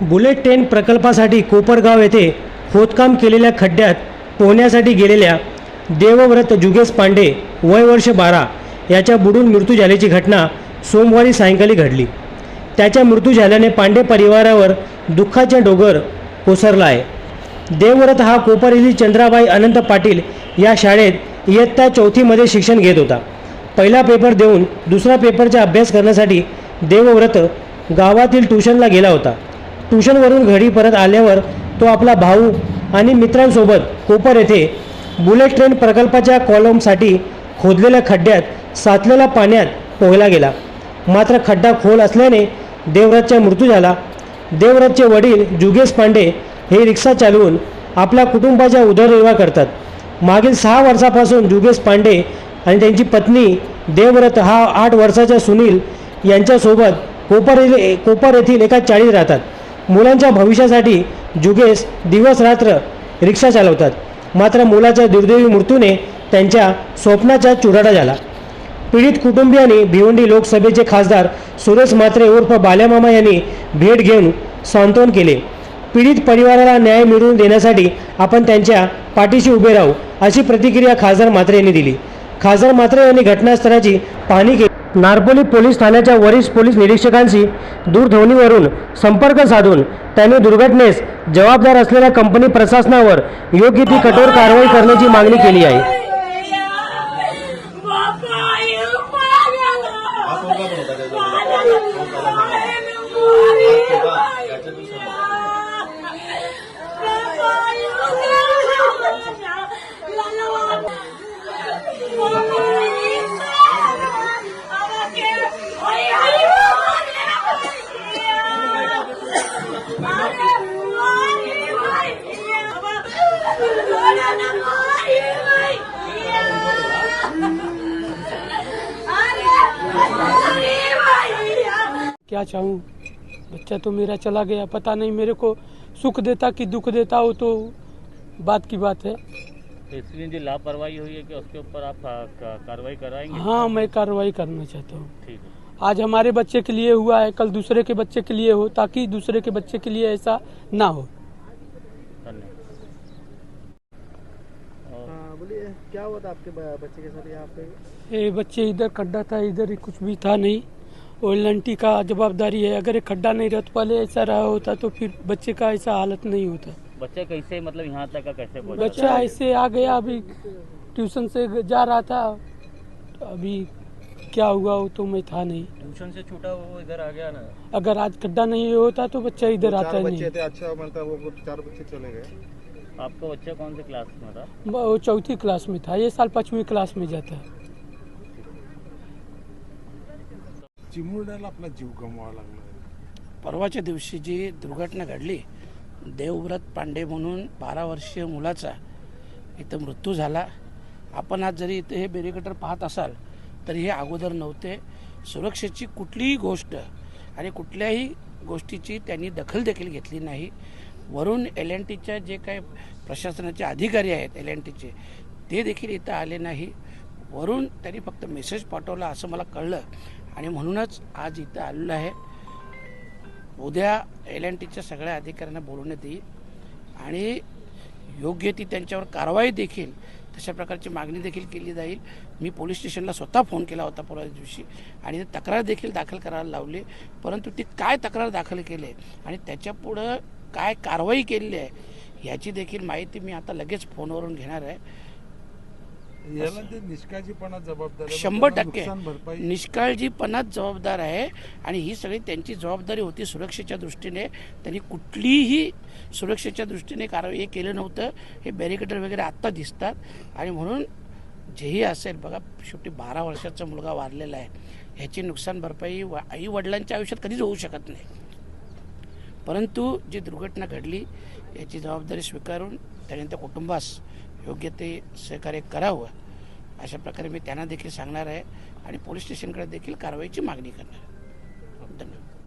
Bullet train प्रकल्पासाठी कोपरगाव येथे खोदकाम केलेल्या खड्ड्यात पोहण्यासाठी गेलेल्या देवव्रत जुगेश पांडे वय वर्ष बारा याच्या बुडून मृत्यू झाल्याची घटना सोमवारी सायंकाळी घडली. त्याच्या मृत्यू झाल्याने पांडे परिवारावर दुःखाचा डोगर कोसरला आहे. देवव्रत हा कोपर येथील चंद्राबाई अनंत पाटील या शाळेत इयत्ता चौथीमध्ये शिक्षण घेत होता. पहिला पेपर देऊन दुसरा पेपरचा अभ्यास करण्यासाठी देवव्रत गावातील ट्युशनला गेला होता. ट्युशनवरून घरी परत आल्यावर तो आपला भाऊ आणि मित्रांसोबत कोपर येथे बुलेट ट्रेन प्रकल्पाच्या कॉलमसाठी खोदलेल्या खड्ड्यात साचलेल्या पाण्यात पोहला गेला. मात्र खड्डा खोल असल्याने देवव्रतचा मृत्यू झाला. देवव्रतचे वडील जुगेश पांडे हे रिक्षा चालवून आपल्या कुटुंबाचा उदरनिर्वाह करतात. मागील सहा वर्षापासून जुगेश पांडे आणि त्यांची पत्नी देवव्रत हा आठ वर्षाच्या सुनील यांच्यासोबत कोपर कोपर येथील एका चाळीत राहतात. मुलांच्या भविष्यासाठी जुगेश दिवस रात्र रिक्षा चालवतात. मात्र मुलाच्या दुर्दैवी मृत्यूने त्यांच्या स्वप्नाचा चुराडा झाला. पीडित कुटुंबियांनी भिवंडी लोकसभेचे खासदार सुरेश म्हात्रे उर्फ बाल्यामामा यांनी भेट घेऊन सांत्वन केले. पीडित परिवाराला न्याय मिळवून देण्यासाठी आपण त्यांच्या पाठीशी उभे राहू अशी प्रतिक्रिया खासदार म्हात्रे यांनी दिली. खासदार म्हात्रे यांनी घटनास्थळाची पाहणी केली. नारपोली पोलीस ठाण्याच्या वरिष्ठ पोलीस निरीक्षकांशी दूरध्वनीवरून संपर्क साधून त्यांनी दुर्घटनेस जबाबदार असलेल्या कंपनी प्रशासनावर योग्य ती कठोर कारवाई करण्याची मागणी केली आहे. क्या चाहूँ? बच्चा तो मेरा चला गया पता नहीं मेरे को सुख देता कि दुख देता हो तो बात की बात है। इसलिए जो लापरवाही हुई है कि उसके ऊपर आप कार्रवाई कराएँगे? हाँ मैं कार्रवाई करना चाहता हूँ। आज हमारे बच्चे के लिए हुआ है कल दूसरे के बच्चे के लिए हो ताकि दूसरे के बच्चे के लिए ऐसा ना हो। धन्यवाद। और हाँ बोलिए क्या हुआ था आपके बच्चे के साथ यहाँ पे? ये बच्चे इधर खड्डा था इधर कुछ भी था नहीं। और लंटी का जवाबदारी है। अगर ये खड्डा नहीं रहता पहले ऐसा रहा होता तो फिर बच्चे का ऐसा हालत नहीं होता। बच्चा कैसे मतलब यहाँ तक का कैसे पहुँचा? बच्चा ऐसे आ गया अभी ट्यूशन से जा रहा था। अभी क्या हुआ वो तो मैं था नहीं। ट्यूशन से छूटा वो इधर आ गया ना? अगर आज खड्डा नहीं होता तो बच्चा इधर आता चार ही बच्चे नहीं। थे अच्छा मतलब वो चार बच्चे चले गए। आपका बच्चा कौन से क्लास में था? वो चौथी क्लास में था। ये साल पांचवी क्लास में जाता है। चिमुरड्याला आपला जीव गमवावा लागला. परवाच्या दिवशी जी दुर्घटना घडली देवव्रत पांडे म्हणून बारा वर्षीय मुलाचा इथं मृत्यू झाला. आपण आज जरी इथे हे बेरिकेटर पाहत असाल तरी हे अगोदर नव्हते. सुरक्षेची कुठलीही गोष्ट आणि कुठल्याही गोष्टीची त्यांनी दखल देखील घेतली नाही. वरून एल एन टीच्या जे काही प्रशासनाचे अधिकारी आहेत एल एन टीचे ते देखील इथं आले नाही. वरून त्यांनी फक्त मेसेज पाठवला असं मला कळलं. आणि म्हणूनच आज इथं आलेलो आहे. उद्या एल एन टीच्या सगळ्या अधिकाऱ्यांना बोलवण्यात येईल. आणि योग्य ती त्यांच्यावर कारवाई देखील तशा प्रकारची मागणी देखील केली जाईल. मी पोलीस स्टेशनला स्वतः फोन केला होता परवा दिवशी आणि तक्रार देखील दाखल करायला लावली. परंतु ती काय तक्रार दाखल केली आहे आणि त्याच्यापुढं काय कारवाई केलेली आहे याची देखील माहिती मी आता लगेच फोनवरून घेणार आहे. याला ते निष्काळजीपणा जबाबदार. शंभर टक्के. निष्काळजीपणाच जबाबदार आहे आणि ही सगळी त्यांची जबाबदारी होती सुरक्षेच्या दृष्टीने. त्यांनी कुठलीही सुरक्षेच्या दृष्टीने कारवाई हे केलं नव्हतं. हे बॅरिकेटर वगैरे आत्ता दिसतात. आणि म्हणून जेही असेल बघा शेवटी बारा वर्षाचा मुलगा वारलेला आहे. ह्याची नुकसान भरपाई आई वडिलांच्या आयुष्यात कधीच होऊ शकत नाही. परंतु जी दुर्घटना घडली याची जबाबदारी स्वीकारून त्याने त्या कुटुंबास योग्य ते सहकार्य करावं. अशा प्रकारे मी त्यांना देखील सांगणार आहे आणि पोलीस स्टेशनकडे देखील कारवाईची मागणी करणार आहे.